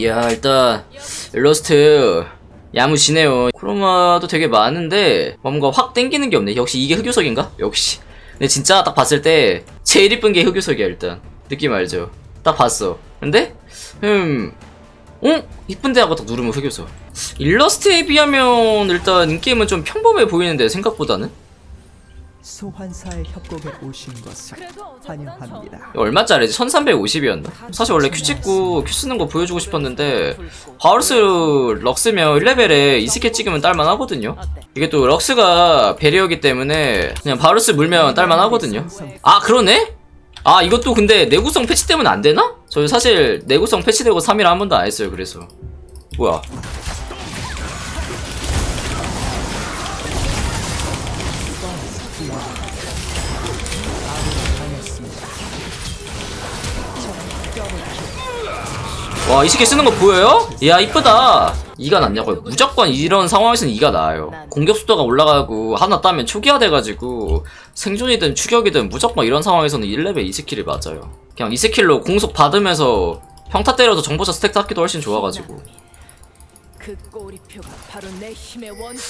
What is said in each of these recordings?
이야 일단 일러스트. 야무지네요. 크로마도 되게 많은데 뭔가 확 땡기는 게 없네. 역시 이게 흑요석인가? 역시. 근데 진짜 딱 봤을 때 제일 이쁜 게 흑요석이야 일단. 느낌 알죠? 딱 봤어. 근데 음 어? 이쁜데 하고 딱 누르면 흑요석. 일러스트에 비하면 일단 인게임은 좀 평범해 보이는데 생각보다는 소환사의 협곡에 오신 것을 환영합니다. 얼마짜리지? 1350이었나? 사실 원래 큐 찍고 큐 쓰는 거 보여주고 싶었는데 바우르스 럭스면 1레벨에 2스킬 찍으면 딸만 하거든요 이게 또 럭스가 배리어기 때문에 그냥 바우르스 물면 딸만 하거든요 아 그러네? 아 이것도 근데 내구성 패치 때문에 안 되나? 저 사실 내구성 패치되고 3일 한 번도 안 했어요 그래서 뭐야 와, 이 새끼 쓰는 거 보여요? 이야, 이쁘다. 이가 낫냐고요. 무조건 이런 상황에서는 이가 나아요. 공격 속도가 올라가고 하나 따면 초기화 돼가지고 생존이든 추격이든 무조건 이런 상황에서는 1레벨 2스킬이 맞아요. 그냥 2스킬로 공속 받으면서 평타 때려서 정보차 스택 쌓기도 훨씬 좋아가지고.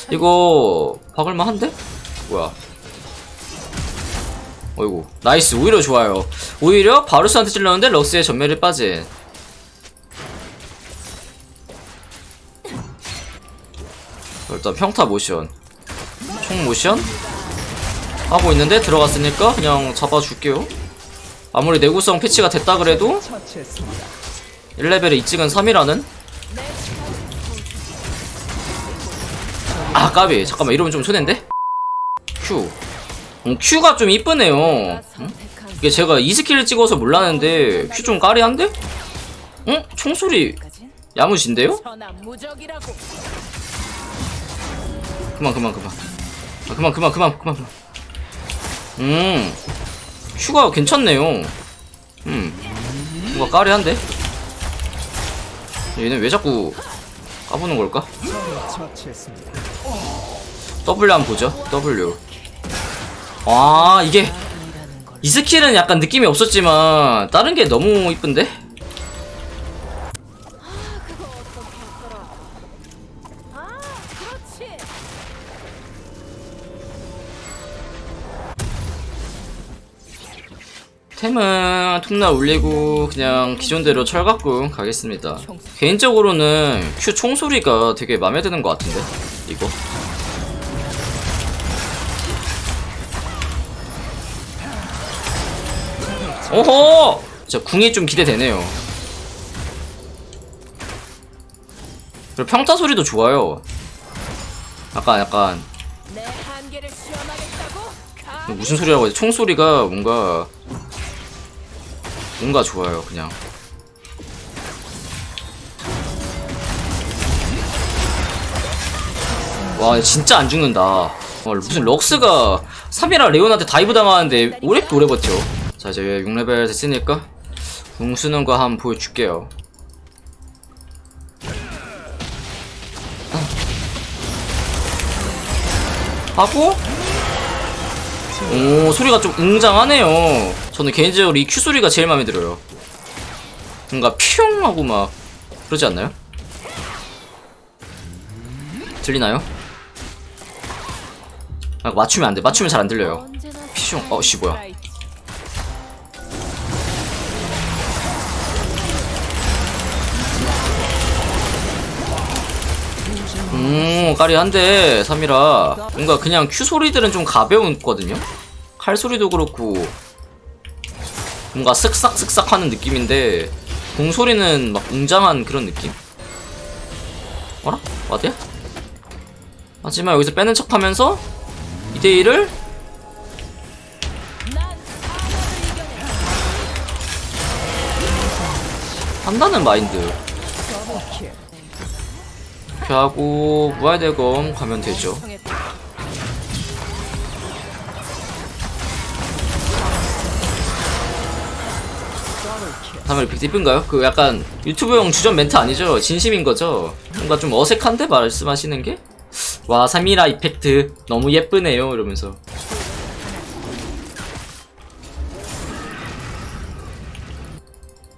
그. 이거 박을만 한데? 뭐야? 어이구 나이스 오히려 좋아요 오히려 바루스한테 찔렀는데 럭스의 전멸이 빠진 일단 평타 모션 총 모션 하고 있는데 들어갔으니까 그냥 잡아줄게요 아무리 내구성 패치가 됐다 그래도 처치했습니다. 1레벨에 이 찍은 3이라는 아 까비 잠깐만 이러면 좀 손해인데? Q 음, Q가 좀 이쁘네요 응? 이게 제가 이 스킬을 찍어서 몰랐는데 Q 좀 까리한데? 응? 총소리 야무진데요? 그만 그만 그만 아, 그만 그만 그만 그만 그만 음 Q가 괜찮네요 음 뭔가 까리한데? 얘는 왜 자꾸 까부는 걸까? W 한번 보죠. W. 아 이게 이 스킬은 약간 느낌이 없었지만 다른 게 너무 이쁜데? 템은 톱나 올리고 그냥 기존대로 철갑고 가겠습니다. 개인적으로는 Q 총소리가 되게 마음에 드는 것 같은데 이거. 오호! 진짜 궁이 좀 기대되네요. 그리고 평타 소리도 좋아요. 약간 약간. 무슨 소리라고 해야 돼? 총소리가 뭔가 뭔가 좋아요 그냥. 와 진짜 안 죽는다. 어, 무슨 럭스가 3이라 레온한테 다이브 당하는데 오래 오래 버텨. 자 이제 6레벨 됐으니까 궁 쓰는 거 한번 보여줄게요. 하고? 오 소리가 좀 웅장하네요 저는 개인적으로 이 큐 소리가 제일 마음에 들어요. 뭔가 퓨용 하고 막 그러지 않나요? 들리나요? 아, 맞추면 안 돼. 맞추면 잘 안 들려요. 피숑 어 씨 뭐야. 살아있- 음 까리한데 3이라. 뭔가 그냥 큐 소리들은 좀 가벼웠거든요? 칼 소리도 그렇고 뭔가 쓱싹 쓱싹 하는 느낌인데 공 소리는 막 웅장한 그런 느낌 어라? 와드야? 하지만 여기서 빼는 척 하면서 2대1을 난 사람을 이겨내. 한다는 마인드. 이렇게 하고 무할대검 가면 되죠 다. 더블킬. 3일 빅 이쁜가요? 그 약간 유튜브용 주전 멘트 아니죠? 진심인 거죠? 뭔가 좀 어색한데 말씀하시는 게? 와 3이라 이펙트 너무 예쁘네요 이러면서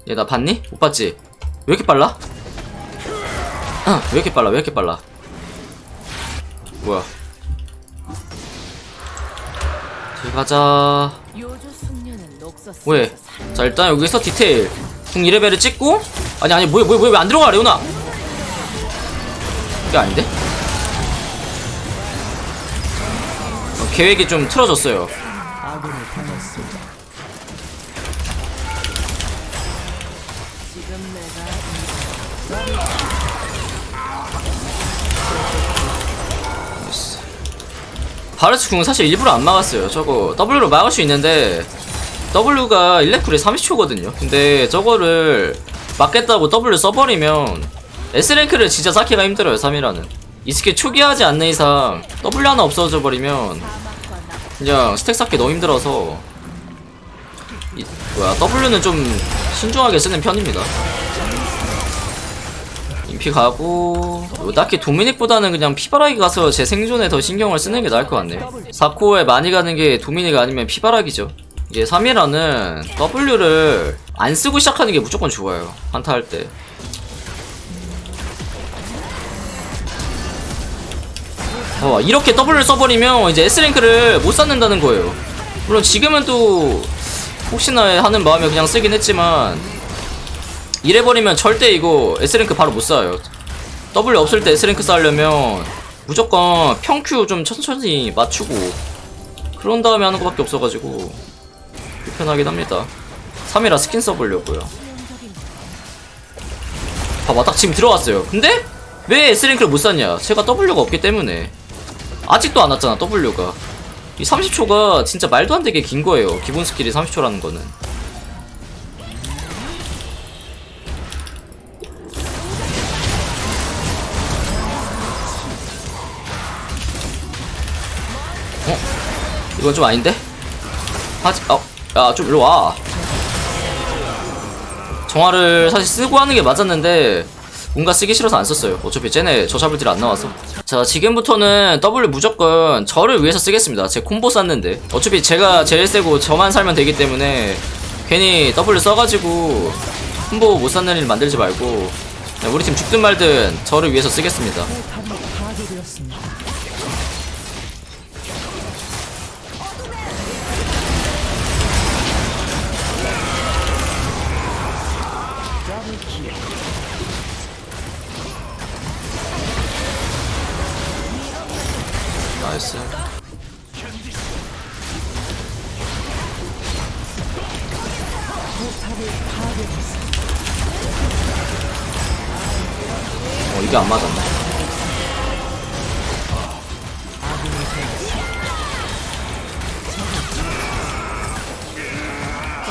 얘 나 봤니? 못 봤지? 왜 이렇게 빨라? 아, 왜 이렇게 빨라 왜 이렇게 빨라 뭐야 저기 가자 요조 숙녀는 녹서 왜? 자 일단 여기서 디테일. 궁 2레벨을 찍고. 아니 아니 뭐야 뭐야 뭐야 왜 안 들어가 레오나? 이게 아닌데? 어, 계획이 좀 틀어졌어요. 바르스 궁은 사실 일부러 안 막았어요. 저거 W로 막을 수 있는데 W가 1레쿨에 30초거든요. 근데 저거를 막겠다고 W 써버리면 S랭크를 진짜 쌓기가 힘들어요 3이라는. 이 스킬 초기화하지 않는 이상 W 하나 없어져 버리면 그냥 스택 쌓기 너무 힘들어서 이, 뭐야 W는 좀 신중하게 쓰는 편입니다. 인피 가고 뭐 딱히 도미닉보다는 그냥 피바라기 가서 제 생존에 더 신경을 쓰는 게 나을 것 같네요. 4코어에 많이 가는 게 도미닉 아니면 피바라기죠 이게 3이라는 W를 안 쓰고 시작하는 게 무조건 좋아요. 한타 할 때. 어, 이렇게 W를 써버리면 이제 S랭크를 못 쌓는다는 거예요. 물론 지금은 또 혹시나 하는 마음에 그냥 쓰긴 했지만 이래버리면 절대 이거 S랭크 바로 못 쌓아요. W 없을 때 S랭크 쌓으려면 무조건 평큐 좀 천천히 맞추고 그런 다음에 하는 것밖에 없어가지고 불편하긴 합니다. 3이라 스킨 써보려고요. 봐봐 딱 지금 들어왔어요. 근데 왜 S랭크를 못 쌓냐? 제가 W가 없기 때문에. 아직도 안 왔잖아 W가. 이 30초가 진짜 말도 안 되게 긴 거예요. 기본 스킬이 30초라는 거는. 어? 이건 좀 아닌데? 아직 어, 야 좀 일로 와. 정화를 사실 쓰고 하는 게 맞았는데 뭔가 쓰기 싫어서 안 썼어요. 어차피 쟤네 저 잡을 딜 안 나와서. 자 지금부터는 W 무조건 저를 위해서 쓰겠습니다. 제 콤보 쌌는데 어차피 제가 제일 세고 저만 살면 되기 때문에 괜히 W 써가지고 콤보 못 쌓는 일 만들지 말고 그냥 우리 팀 죽든 말든 저를 위해서 쓰겠습니다. 파괴했습니다. 어 이게 안 당했습니다.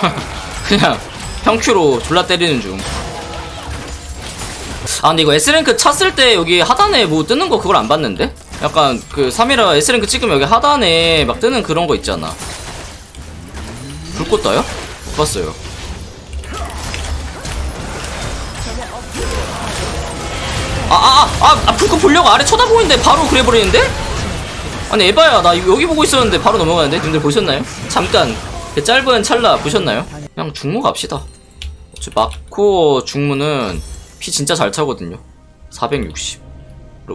그냥 평큐로 졸라 때리는 중. 아 근데 이거 S랭크 찼을 때 여기 하단에 뭐 뜨는 거 그걸 안 봤는데? 약간 그 3이라 S랭크 찍으면 여기 하단에 막 뜨는 그런 거 있잖아. 불꽃 떠요? 못 봤어요. 아, 아, 아, 아, 아, 불꽃 보려고 아래 쳐다보는데 바로 그래 버리는데? 아니, 에바야, 나 여기 보고 있었는데 바로 넘어가는데? 님들 보셨나요? 잠깐, 그 짧은 찰나 보셨나요? 그냥 중무 갑시다. 마코 중무는 피 진짜 잘 차거든요. 460.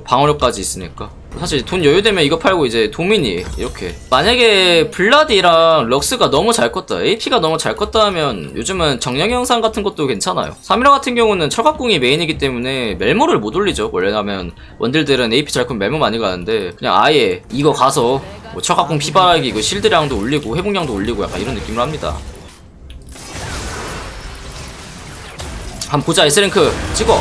방어력까지 있으니까. 사실 돈 여유되면 이거 팔고 이제 도미니 이렇게. 만약에 블라디랑 럭스가 너무 잘 컸다, AP가 너무 잘 컸다 하면 요즘은 정령 영상 같은 것도 괜찮아요. 3이라 같은 경우는 철갑궁이 메인이기 때문에 멜모를 못 올리죠. 원래라면 원딜들은 AP 잘 크면 멜모 많이 가는데 그냥 아예 이거 가서 뭐 철갑궁 피바라기 그 실드량도 올리고 회복량도 올리고 약간 이런 느낌으로 합니다. 한번 보자 S랭크 찍어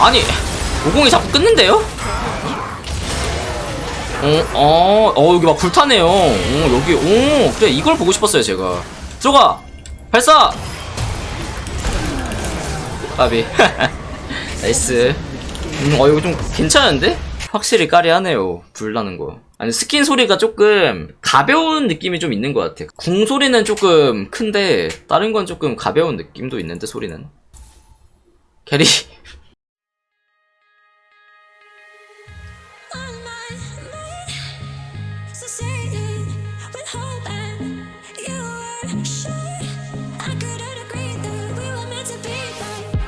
아니 50이 자꾸 끊는데요? 어, 어, 어, 여기 막 불타네요. 어, 여기, 오, 그래, 이걸 보고 싶었어요, 제가. 들어가! 발사! 까비. 나이스. 음, 어, 이거 좀 괜찮은데? 확실히 까리하네요. 불 나는 거. 아니, 스킨 소리가 조금 가벼운 느낌이 좀 있는 것 같아. 궁 소리는 조금 큰데, 다른 건 조금 가벼운 느낌도 있는데, 소리는. 캐리,